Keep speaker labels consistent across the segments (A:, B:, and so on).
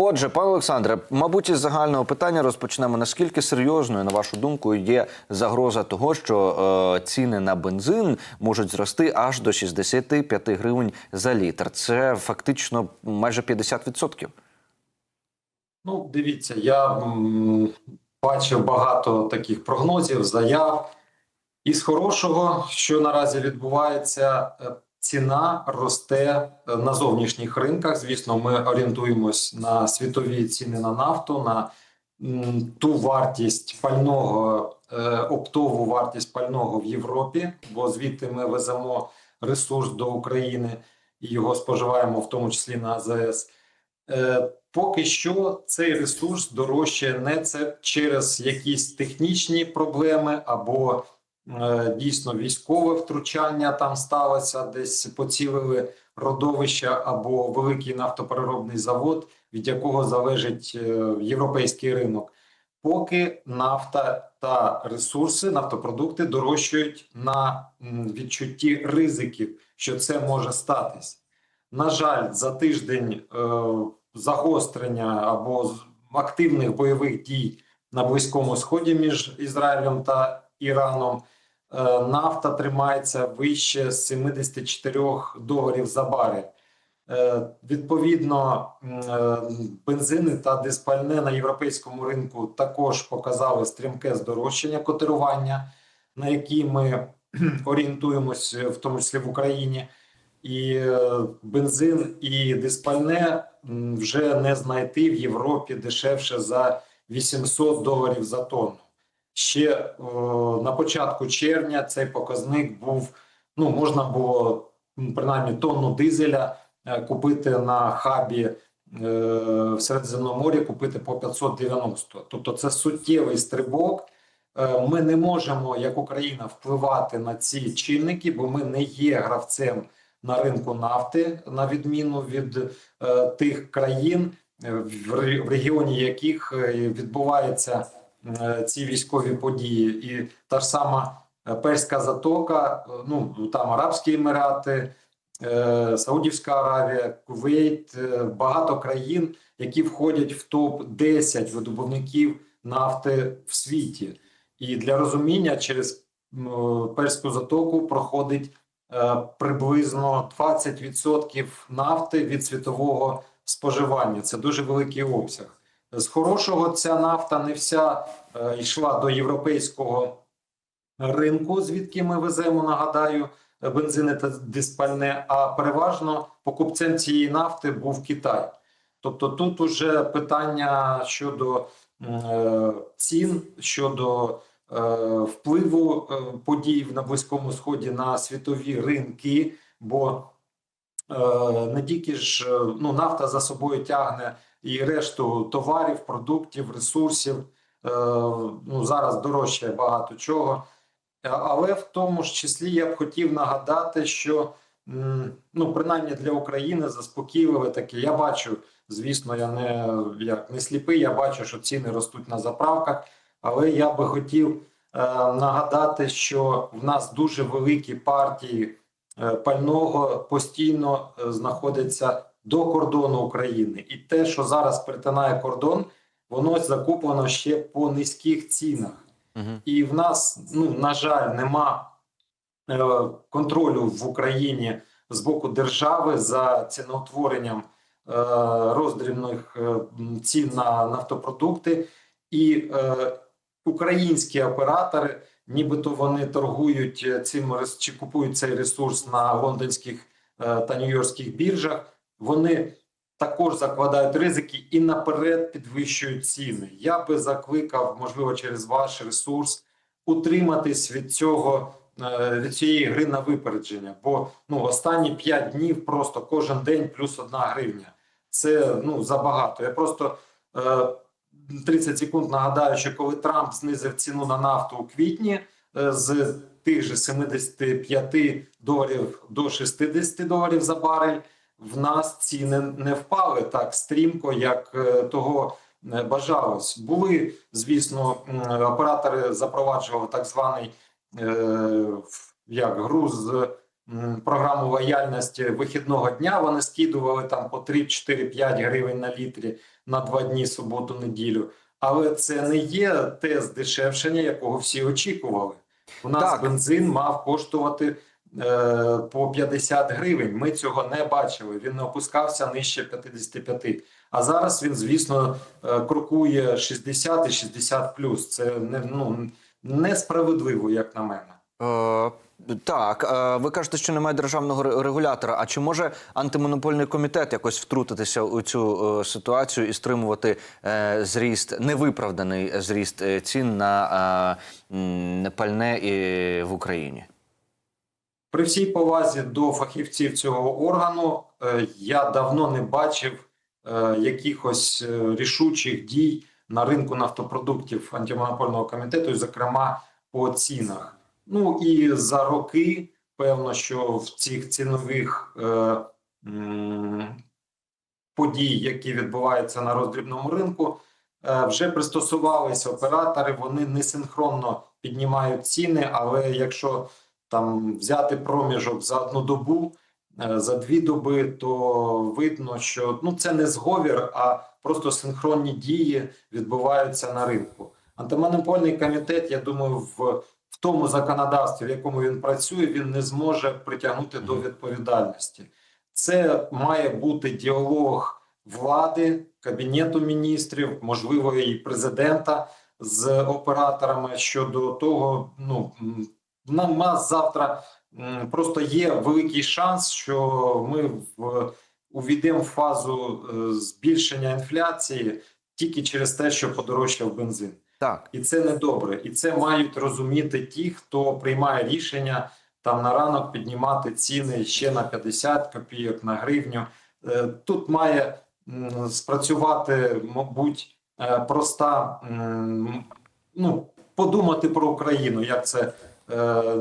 A: Отже, пане Олександре, мабуть, із загального питання розпочнемо. Наскільки серйозною, на вашу думку, є загроза того, що е, ціни на бензин можуть зрости аж до 65 гривень за літр? Це фактично майже 50%.
B: Ну, дивіться, я бачив багато таких прогнозів, заяв. Із хорошого, що наразі відбувається, е, ціна росте е, на зовнішніх ринках. Звісно, ми орієнтуємось на світові ціни на нафту, на ту вартість пального, е, оптову вартість пального в Європі, бо звідти ми веземо ресурс до України і його споживаємо, в тому числі на АЗС. Е, Поки що цей ресурс дорожче не це через якісь технічні проблеми або дійсно військове втручання там сталося, десь поцілили родовища або великий нафтопереробний завод, від якого залежить е, європейський ринок. Поки нафта та ресурси, нафтопродукти дорожчають на відчутті ризиків, що це може статись. На жаль, за тиждень е, загострення або активних бойових дій на Близькому Сході між Ізраїлем та Іраном е, нафта тримається вище 74 доларів за барель. Е, Відповідно, е, бензини та диспальне на європейському ринку також показали стрімке здорожчання котирування, на які ми орієнтуємось, в тому числі в Україні. І е, бензин і диспальне вже не знайти в Європі дешевше за 800 доларів за тонну. Ще о, на початку червня цей показник був. Ну можна було принаймні тонну дизеля е, купити на хабі е, в Середземномор'ї, купити по 590. Тобто, це суттєвий стрибок. Е, Ми не можемо, як Україна, впливати на ці чинники, бо ми не є гравцем на ринку нафти, на відміну від е, тих країн, е, в, регіоні яких е, відбуваються е, ці військові події, і та ж сама е, Перська затока, е, ну там Арабські Емірати, е, Саудівська Аравія, Кувейт, е, багато країн, які входять в топ 10 видобувників нафти в світі. І для розуміння через Перську затоку проходить е, приблизно 20% нафти від світового споживання. Це дуже великий обсяг. З хорошого ця нафта не вся е, йшла до європейського ринку, звідки ми веземо, нагадаю, бензини та диспальне, а переважно покупцем цієї нафти був Китай. Тобто тут уже питання щодо е, цін, щодо е, впливу подій на Близькому Сході на світові ринки, бо не тільки ж ну, нафта за собою тягне і решту товарів, продуктів, ресурсів. Е, ну, зараз дорожче багато чого. Але в тому ж числі я б хотів нагадати, що ну, принаймні для України заспокійливе таке. Я бачу, звісно, я не як не сліпий, я бачу, що ціни ростуть на заправках. Але я би хотів е, нагадати, що в нас дуже великі партії е, пального постійно е, знаходяться до кордону України, і те, що зараз перетинає кордон, воно закуплено ще по низьких цінах.
A: Угу.
B: І в нас, ну на жаль, нема е, контролю в Україні з боку держави за ціноутворенням е, роздрібних е, цін на нафтопродукти, і е, українські оператори, нібито вони торгують е, цим чи купують цей ресурс на лондонських е, та нью-йоркських біржах. Вони також закладають ризики і наперед підвищують ціни. Я би закликав, можливо, через ваш ресурс утриматись від цього е, від цієї гри на випередження. Бо ну останні 5 днів просто кожен день плюс одна гривня. Це ну забагато. Я просто е, 30 секунд нагадаю, що коли Трамп знизив ціну на нафту у квітні е, з тих же 75 доларів до 60 доларів за барель в нас ціни не впали так стрімко, як е, того е, бажалось. Були, звісно, оператори запроваджували так званий е, як груз програму лояльності вихідного дня. Вони скидували там по 3, 4, 5 гривень на літрі на два дні, суботу, неділю. Але це не є те здешевшення, якого всі очікували. У нас
A: Так.
B: бензин мав коштувати по 50 гривень. Ми цього не бачили. Він не опускався нижче 55. А зараз він, звісно, е, крокує 60 і 60 плюс. Це не ну несправедливо, як на мене.
A: Е, так, е, ви кажете, що немає державного регулятора. А чи може антимонопольний комітет якось втрутитися у цю е, ситуацію і стримувати е, зріст, невиправданий зріст е, цін на е, пальне і в Україні?
B: При всій повазі до фахівців цього органу, е, я давно не бачив е, якихось е, рішучих дій на ринку нафтопродуктів антимонопольного комітету, зокрема по цінах. Ну і за роки, певно, що в цих цінових подій, які відбуваються на роздрібному ринку, вже пристосувалися оператори. Вони не синхронно піднімають ціни, але якщо там взяти проміжок за одну добу, е, за дві доби, то видно, що ну це не зговір, а просто синхронні дії відбуваються на ринку. Антимонопольний комітет, я думаю, в, в тому законодавстві, в якому він працює, він не зможе притягнути до відповідальності. Це має бути діалог влади, кабінету міністрів, можливо, і президента з операторами щодо того, ну на нас завтра просто є великий шанс, що ми в увійдемо в фазу е, збільшення інфляції тільки через те, що подорожчав бензин,
A: Так.
B: і це не добре. І це мають розуміти ті, хто приймає рішення там на ранок піднімати ціни ще на 50 копійок на гривню. Е, Тут має спрацювати, мабуть, е, проста ну подумати про Україну, як це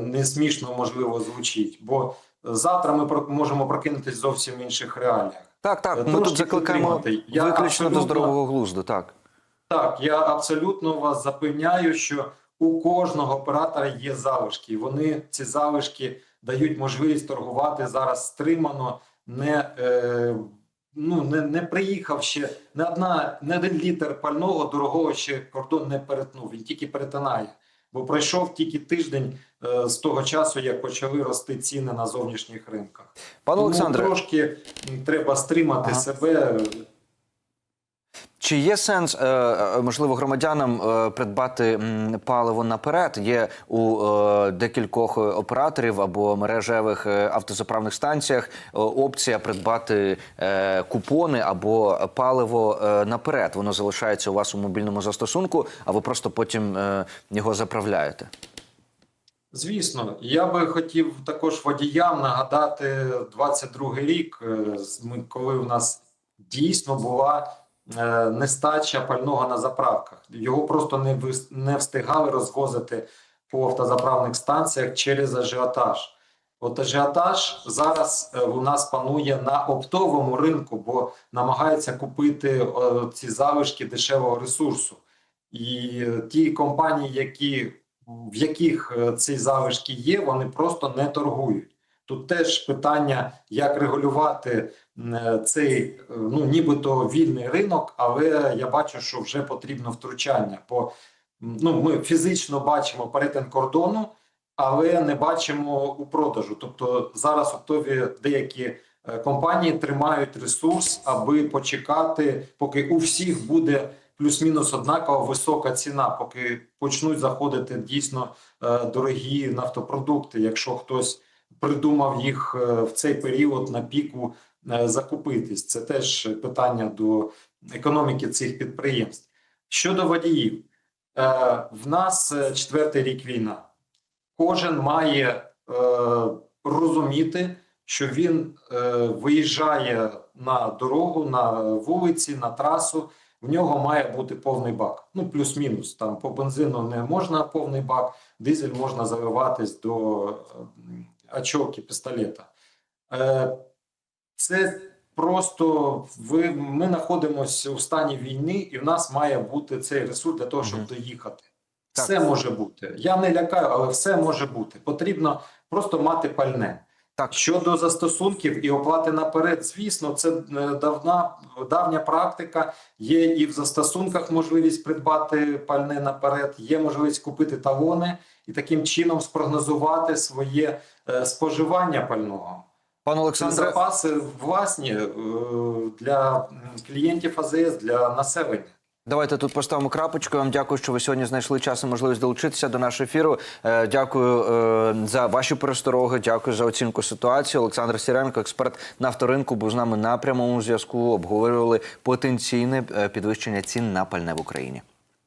B: не смішно можливо звучить. Бо завтра ми можемо прокинутися зовсім в інших реаліях.
A: Так, так. Ми
B: Трошки
A: тут закликаємо.
B: Я
A: виключно до здорового глузду. Так.
B: Так, я абсолютно вас запевняю, що у кожного оператора є залишки. і Вони ці залишки дають можливість торгувати зараз стримано, не, е, ну, не, не приїхав ще не одна, не один літр пального дорогого ще кордон не перетнув. Він тільки перетинає. Бо пройшов тільки тиждень е, з того часу, як почали рости ціни на зовнішніх ринках.
A: Пане
B: Тому
A: Олександре,
B: трошки треба стримати
A: Ага.
B: себе.
A: Чи є сенс, е, е, можливо, громадянам е, придбати паливо наперед? Є у декількох операторів або мережевих автозаправних станціях опція придбати купони або паливо наперед. Воно залишається у вас у мобільному застосунку, а ви просто потім його заправляєте.
B: Звісно, я би хотів також водіям нагадати 22 рік, коли у нас дійсно була нестача пального на заправках. Його просто не не встигали розвозити по автозаправних станціях через ажіотаж. От ажіотаж зараз е, у нас панує на оптовому ринку, бо намагаються купити е, ці залишки дешевого ресурсу. І е, ті компанії, які в яких е, ці залишки є, вони просто не торгують. Тут теж питання, як регулювати е, цей е, ну нібито вільний ринок, але я бачу, що вже потрібно втручання. Бо ну, ми фізично бачимо перетин кордону, але не бачимо у продажу. Тобто зараз оптові деякі е, компанії тримають ресурс, аби почекати, поки у всіх буде плюс-мінус однаково висока ціна, поки почнуть заходити дійсно дорогі нафтопродукти. Якщо хтось придумав їх е, в цей період на піку е, закупитись, це теж питання до економіки цих підприємств. Щодо водіїв, е, в нас четвертий рік війна. Кожен має розуміти, що він виїжджає на дорогу, на вулиці, на трасу. В нього має бути повний бак. Ну, плюс-мінус. Там по бензину не можна повний бак, дизель можна заливатись до очок і пістолета. Е, це просто ви, ми знаходимося у стані війни, і в нас має бути цей ресурс для того, щоб доїхати.
A: Так.
B: Все може бути. Я не лякаю, але все може бути. Потрібно просто мати пальне.
A: Так.
B: Щодо застосунків і оплати наперед, звісно, це е, давна давня практика. Є і в застосунках можливість придбати пальне наперед, є можливість купити талони і таким чином спрогнозувати своє е, споживання пального.
A: Пане
B: Це
A: Олександре,
B: запаси власні е, для клієнтів АЗС, для населення.
A: Давайте тут поставимо крапочку. Я Вам дякую, що ви сьогодні знайшли час і можливість долучитися до нашого ефіру. Е, Дякую е, за ваші перестороги. Дякую за оцінку ситуації. Олександр Сіренко, експерт нафторинку, був з нами на прямому зв'язку. Обговорювали потенційне е, підвищення цін на пальне в Україні.